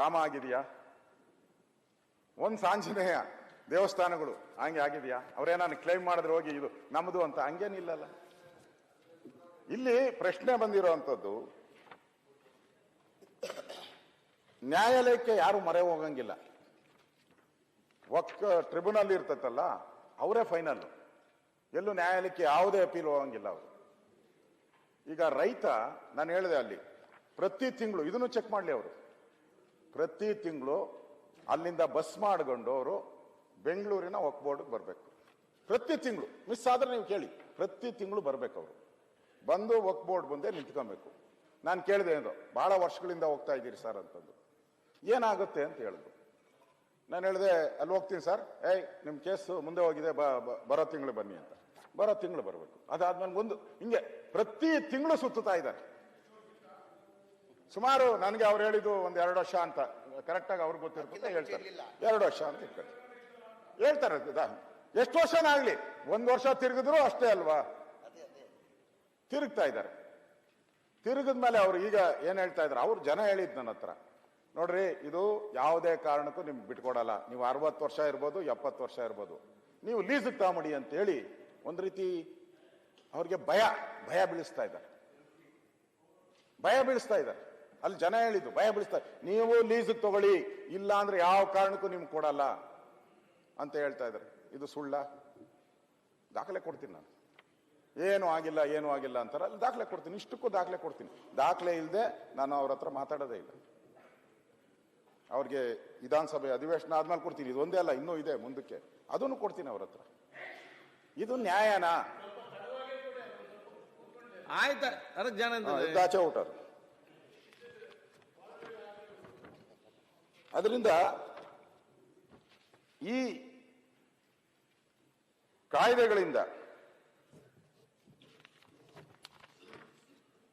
ರಾಮ ಆಗಿದೆಯಾ? ಒಂದು ಸಾಂಜನೇಯ ದೇವಸ್ಥಾನಗಳು ಹಂಗೆ ಆಗಿದೆಯಾ? ಅವ್ರೇನಾನು ಕ್ಲೈಮ್ ಮಾಡಿದ್ರೆ ಹೋಗಿ ಇದು ನಮ್ಮದು ಅಂತ ಹಂಗೇನಿಲ್ಲಲ್ಲ ಇಲ್ಲಿ ಪ್ರಶ್ನೆ ಬಂದಿರುವಂಥದ್ದು ನ್ಯಾಯಾಲಯಕ್ಕೆ ಯಾರು ಮರೆ ಹೋಗಂಗಿಲ್ಲ. ಒಕ್ಕ ಟ್ರಿಬ್ಯುನಲ್ ಇರ್ತೈತಲ್ಲ, ಅವರೇ ಫೈನಲ್ ಎಲ್ಲೂ ನ್ಯಾಯಾಲಯಕ್ಕೆ ಯಾವುದೇ ಅಪೀಲ್ ಹೋಗಂಗಿಲ್ಲ ಅವರು. ಈಗ ರೈತ, ನಾನು ಹೇಳಿದೆ ಅಲ್ಲಿ, ಪ್ರತಿ ತಿಂಗಳು, ಇದನ್ನು ಚೆಕ್ ಮಾಡಲಿ ಅವರು. ಪ್ರತಿ ತಿಂಗಳು ಅಲ್ಲಿಂದ ಬಸ್ ಮಾಡ್ಕೊಂಡು ಅವರು ಬೆಂಗಳೂರಿನ ಒಕ್ಬೋರ್ಡ್ಗೆ ಬರಬೇಕು. ಪ್ರತಿ ತಿಂಗಳು, ಮಿಸ್ ಆದರೆ ನೀವು ಕೇಳಿ, ಪ್ರತಿ ತಿಂಗಳು ಬರಬೇಕು ಅವರು ಬಂದು ಒಕ್ ಬೋರ್ಡ್ ಮುಂದೆ ನಿಂತ್ಕೊಬೇಕು. ನಾನು ಕೇಳಿದೆ ಏನು, ಭಾಳ ವರ್ಷಗಳಿಂದ ಹೋಗ್ತಾ ಇದ್ದೀರಿ ಸರ್ ಅಂತಂದು. ಏನಾಗುತ್ತೆ ಅಂತ ಹೇಳಿದ್ರು. ನಾನು ಹೇಳಿದೆ, ಅಲ್ಲಿ ಹೋಗ್ತೀನಿ ಸರ್. ಏಯ್ ನಿಮ್ಮ ಕೇಸು ಮುಂದೆ ಹೋಗಿದೆ ಬ- ಬರೋ ತಿಂಗಳು ಬನ್ನಿ ಅಂತ. ಬರೋ ತಿಂಗಳು ಬರಬೇಕು. ಅದಾದ್ಮೇಲೆ ಒಂದು, ಹಿಂಗೆ ಪ್ರತಿ ತಿಂಗಳು ಸುತ್ತುತ್ತಾ ಇದ್ದಾರೆ. ಸುಮಾರು ನನಗೆ ಅವ್ರು ಹೇಳಿದ್ದು ಒಂದು ಎರಡು ವರ್ಷ ಅಂತ. ಕರೆಕ್ಟಾಗಿ ಅವ್ರಿಗೆ ಗೊತ್ತಿರ್ತದೆ ಹೇಳ್ತಾರೆ. ಎರಡು ವರ್ಷ ಅಂತ ಇಟ್ಕೊಳ್ಳಿ ಹೇಳ್ತಾರೆ ಎಷ್ಟು ಎಷ್ಟು ಆಗಲಿ? ಒಂದು ವರ್ಷ ತಿರುಗಿದ್ರು ಅಷ್ಟೇ ಅಲ್ವಾ? ತಿರುಗ್ತಾ ಇದ್ದಾರೆ. ತಿರುಗಿದ ಮೇಲೆ ಅವ್ರು ಈಗ ಏನ್ ಹೇಳ್ತಾ ಇದ್ದಾರೆ? ಅವ್ರು ಜನ ಹೇಳಿದ್ದು ನನ್ನ ಹತ್ರ. ನೋಡ್ರಿ ಇದು ಯಾವುದೇ ಕಾರಣಕ್ಕೂ ನಿಮ್ಗೆ ಬಿಟ್ಕೊಡಲ್ಲ. ನೀವು ಅರವತ್ತು ವರ್ಷ ಇರ್ಬೋದು ಎಪ್ಪತ್ತು ವರ್ಷ ಇರ್ಬೋದು. ನೀವು ಲೀಸಿಗೆ ತಗೊಂಬಿಡಿ ಅಂತ ಹೇಳಿ ಒಂದು ರೀತಿ ಅವ್ರಿಗೆ ಭಯ ಭಯ ಬೀಳಿಸ್ತಾ ಇದ್ದಾರೆ. ಭಯ ಬೀಳಿಸ್ತಾ ಇದ್ದಾರೆ. ಅಲ್ಲಿ ಜನ ಹೇಳಿದ್ದು ಭಯ ಬಿಡಿಸ್ತಾರೆ ನೀವು ಲೀಸಿಗೆ ತಗೊಳ್ಳಿ ಇಲ್ಲ ಅಂದ್ರೆ ಯಾವ ಕಾರಣಕ್ಕೂ ನಿಮ್ಗೆ ಕೊಡಲ್ಲ ಅಂತ ಹೇಳ್ತಾ ಇದ್ದಾರೆ ಇದು ಸುಳ್ಳ? ದಾಖಲೆ ಕೊಡ್ತೀನಿ ನಾನು. ಏನು ಆಗಿಲ್ಲ ಏನು ಆಗಿಲ್ಲ ಅಂತಾರೆ. ಅಲ್ಲಿ ದಾಖಲೆ ಕೊಡ್ತೀನಿ ಇಷ್ಟಕ್ಕೂ ದಾಖಲೆ ಕೊಡ್ತೀನಿ. ದಾಖಲೆ ಇಲ್ಲದೆ ನಾನು ಅವ್ರ ಹತ್ರ ಮಾತಾಡೋದೇ ಇಲ್ಲ. ಅವ್ರಿಗೆ ವಿಧಾನಸಭೆ ಅಧಿವೇಶನ ಆದ್ಮೇಲೆ ಕೊಡ್ತೀನಿ. ಇದು ಒಂದೇ ಅಲ್ಲ ಇನ್ನೂ ಇದೆ ಮುಂದಕ್ಕೆ. ಅದನ್ನು ಕೊಡ್ತೀನಿ ಅವ್ರ ಹತ್ರ. ಇದು ನ್ಯಾಯನಾ? ಆಯ್ತಾ ಅದಕ್ಕೆ ಜನ ಹಾ, ಅದರಿಂದ ಈ ಕಾಯ್ದೆಗಳಿಂದ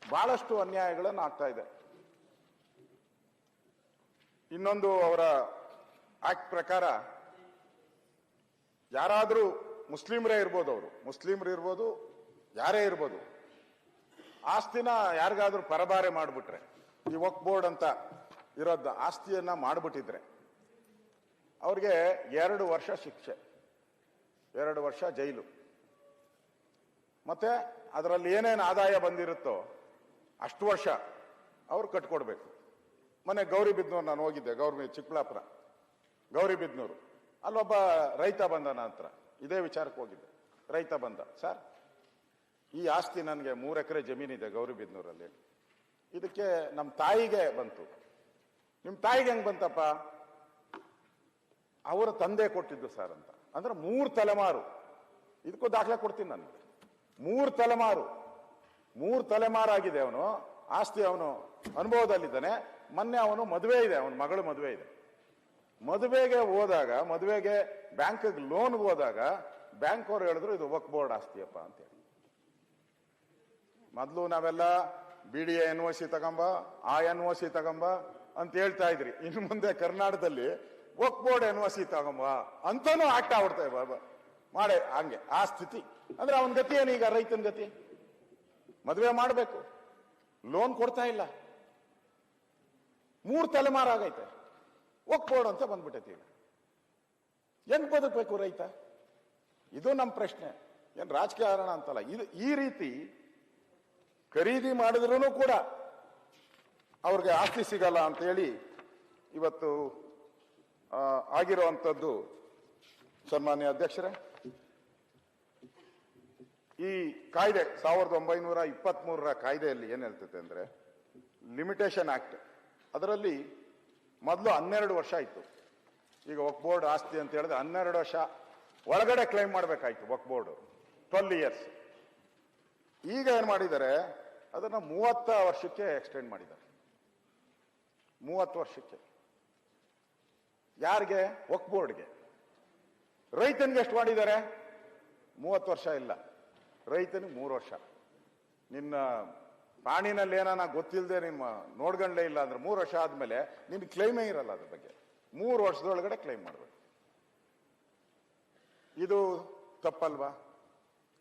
ಬಹಳಷ್ಟು ಅನ್ಯಾಯಗಳನ್ನು ಆಗ್ತಾ ಇದೆ. ಇನ್ನೊಂದು ಅವರ ಆಕ್ಟ್ ಪ್ರಕಾರ ಯಾರಾದರೂ ಮುಸ್ಲಿಮರೇ ಇರ್ಬೋದು ಅವರು. ಮುಸ್ಲಿಮರು ಇರ್ಬೋದು, ಯಾರೇ ಇರ್ಬೋದು. ಆಸ್ತಿನ ಯಾರಿಗಾದ್ರೂ ಪರಬಾರೆ ಮಾಡಿಬಿಟ್ರೆ, ಈ ವಕ್ ಬೋರ್ಡ್ ಅಂತ ಇರೋದ ಆಸ್ತಿಯನ್ನ ಮಾಡಿಬಿಟ್ಟಿದ್ರೆ ಅವ್ರಿಗೆ ಎರಡು ವರ್ಷ ಶಿಕ್ಷೆ, ಎರಡು ವರ್ಷ ಜೈಲು. ಮತ್ತೆ ಅದರಲ್ಲಿ ಏನೇನು ಆದಾಯ ಬಂದಿರುತ್ತೋ ಅಷ್ಟು ವರ್ಷ ಅವ್ರು ಕಟ್ಕೊಡ್ಬೇಕು. ಮೊನ್ನೆ ಗೌರಿಬಿದ್ನೂರು ನಾನು ಹೋಗಿದ್ದೆ ಗೌರಿ ಚಿಕ್ಕಬಳ್ಳಾಪುರ. ಗೌರಿಬಿದ್ನೂರು ಅಲ್ಲೊಬ್ಬ ರೈತ ಬಂದ ನಂತರ, ಇದೇ ವಿಚಾರಕ್ಕೆ ಹೋಗಿದ್ದೆ. ರೈತ ಬಂದ, ಸರ್, ಈ ಆಸ್ತಿ ನನಗೆ ಮೂರು ಎಕರೆ ಜಮೀನಿದೆ ಗೌರಿಬಿದ್ನೂರಲ್ಲಿ ಇದಕ್ಕೆ ನಮ್ಮ ತಾಯಿಗೆ ಬಂತು. ನಿಮ್ಮ ತಾಯಿಗೆ ಹೆಂಗ್ ಬಂತಪ್ಪ? ಅವರ ತಂದೆ ಕೊಟ್ಟಿದ್ದು ಸರ್ ಅಂತ. ಅಂದ್ರೆ ಮೂರು ತಲೆಮಾರು. ಇದಕ್ಕೂ ದಾಖಲೆ ಕೊಡ್ತೀನಿ ನಾನು. ಮೂರು ತಲೆಮಾರು. ಮೂರು ತಲೆಮಾರಾಗಿದೆ ಅವನು. ಆಸ್ತಿ ಅವನು ಅನುಭವದಲ್ಲಿದ್ದಾನೆ. ಮೊನ್ನೆ ಅವನು ಮದುವೆ ಇದೆ, ಅವನ ಮಗಳು ಮದುವೆ ಇದೆ. ಮದುವೆಗೆ ಹೋದಾಗ, ಮದುವೆಗೆ ಬ್ಯಾಂಕ್ಗೆ ಲೋನ್ಗೆ ಹೋದಾಗ ಬ್ಯಾಂಕ್ ಅವ್ರು ಹೇಳಿದ್ರು, ಇದು ವಕ್ ಬೋರ್ಡ್ ಆಸ್ತಿಯಪ್ಪ ಅಂತೇಳಿ ಮೊದಲು ನಾವೆಲ್ಲ B D N O C ತಗೊಂಬ, ಆ ಎನ್ ಒ ಸಿ ತಗೊಂಬ ಅಂತ ಹೇಳ್ತಾ ಇದ್ರಿ. ಇನ್ನು ಮುಂದೆ ಕರ್ನಾಟಕದಲ್ಲಿ Waqf board N O C ತಗೊಂಬ ಅಂತಾನು ಆಕ್ಟ್ ಆಗ್ಬಿಡ್ತಾ ಬಾಬಾ. ಮಾಡೆ, ಹಂಗೆ, ಆ ಸ್ಥಿತಿ. ಅಂದ್ರೆ ಅವನ ಗತಿ ಏನೀಗ ರೈತನ ಗತಿ? ಮದುವೆ ಮಾಡಬೇಕು. ಲೋನ್ ಕೊಡ್ತಾ ಇಲ್ಲ. ಮೂರು ತಲೆಮಾರು ಆಗೈತೆ. ಬೋರ್ಡ್ ಅಂತ ಬಂದ್ಬಿಟ್ಟೈತಿ ಈಗ. ಹೆಂಗ್ ಬದುಕಬೇಕು ರೈತ? ಇದು ನಮ್ಮ ಪ್ರಶ್ನೆ. ಏನ್ ರಾಜಕಾರಣ ಅಂತಲ್ಲ. ಇದು ಈ ರೀತಿ ಖರೀದಿ ಮಾಡಿದ್ರೂ ಕೂಡ ಅವ್ರಿಗೆ ಆಸ್ತಿ ಸಿಗಲ್ಲ ಅಂತ ಹೇಳಿ ಇವತ್ತು ಆಗಿರುವಂಥದ್ದು ಸನ್ಮಾನ್ಯ ಅಧ್ಯಕ್ಷರೇ. ಈ ಕಾಯ್ದೆ ಸಾವಿರದ ಒಂಬೈನೂರ ಇಪ್ಪತ್ತ್ಮೂರರ ಕಾಯ್ದೆಯಲ್ಲಿ ಏನು ಹೇಳ್ತದೆ ಅಂದರೆ ಲಿಮಿಟೇಷನ್ ಆ್ಯಕ್ಟ್ ಅದರಲ್ಲಿ ಮೊದಲು ಹನ್ನೆರಡು ವರ್ಷ ಇತ್ತು ಈಗ ವಕ್ ಬೋರ್ಡ್ ಆಸ್ತಿ ಅಂತ ಹೇಳಿದ್ರೆ ಹನ್ನೆರಡು ವರ್ಷ ಒಳಗಡೆ ಕ್ಲೈಮ್ ಮಾಡಬೇಕಾಯ್ತು ವಕ್ ಬೋರ್ಡ್ ಟ್ವೆಲ್ ಇಯರ್ಸ್ ಈಗ ಏನು ಮಾಡಿದ್ದಾರೆ, ಅದನ್ನು ಮೂವತ್ತ ವರ್ಷಕ್ಕೆ ಎಕ್ಸ್ಟೆಂಡ್ ಮಾಡಿದ್ದಾರೆ. ಮೂವತ್ತು ವರ್ಷಕ್ಕೆ. ಯಾರಿಗೆ? ವಕ್ ಬೋರ್ಡ್ಗೆ. ರೈತನಿಗೆ ಎಷ್ಟು ಮಾಡಿದ್ದಾರೆ? ಮೂವತ್ತು ವರ್ಷ ಇಲ್ಲ. ರೈತನಿಗೆ ಮೂರು ವರ್ಷ. ನಿನ್ನ ಪ್ರಾಣಿನಲ್ಲಿ ಏನಾನ ಗೊತ್ತಿಲ್ಲದೆ ನಿಮ್ಮ ನೋಡ್ಕೊಂಡ್ಲೇ ಇಲ್ಲ ಅಂದ್ರೆ ಮೂರು ವರ್ಷ ಆದ್ಮೇಲೆ ನಿಮ್ಗೆ ಕ್ಲೈಮೇ ಇರಲ್ಲ ಅದ್ರ ಬಗ್ಗೆ. ಮೂರು ವರ್ಷದೊಳಗಡೆ ಕ್ಲೈಮ್ ಮಾಡಬೇಕು. ಇದು ತಪ್ಪಲ್ವಾ?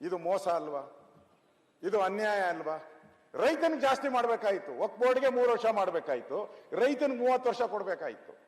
ಇದು ಮೋಸ ಅಲ್ವಾ? ಇದು ಅನ್ಯಾಯ ಅಲ್ವಾ? ರೈತನಿಗೆ ಜಾಸ್ತಿ ಮಾಡಬೇಕಾಯಿತು. ಒಕ್ ಬೋರ್ಡ್ಗೆ ಮೂರು ವರ್ಷ ಮಾಡಬೇಕಾಯಿತು. ರೈತನಿಗೆ ಮೂವತ್ತು ವರ್ಷ ಕೊಡ್ಬೇಕಾಯ್ತು.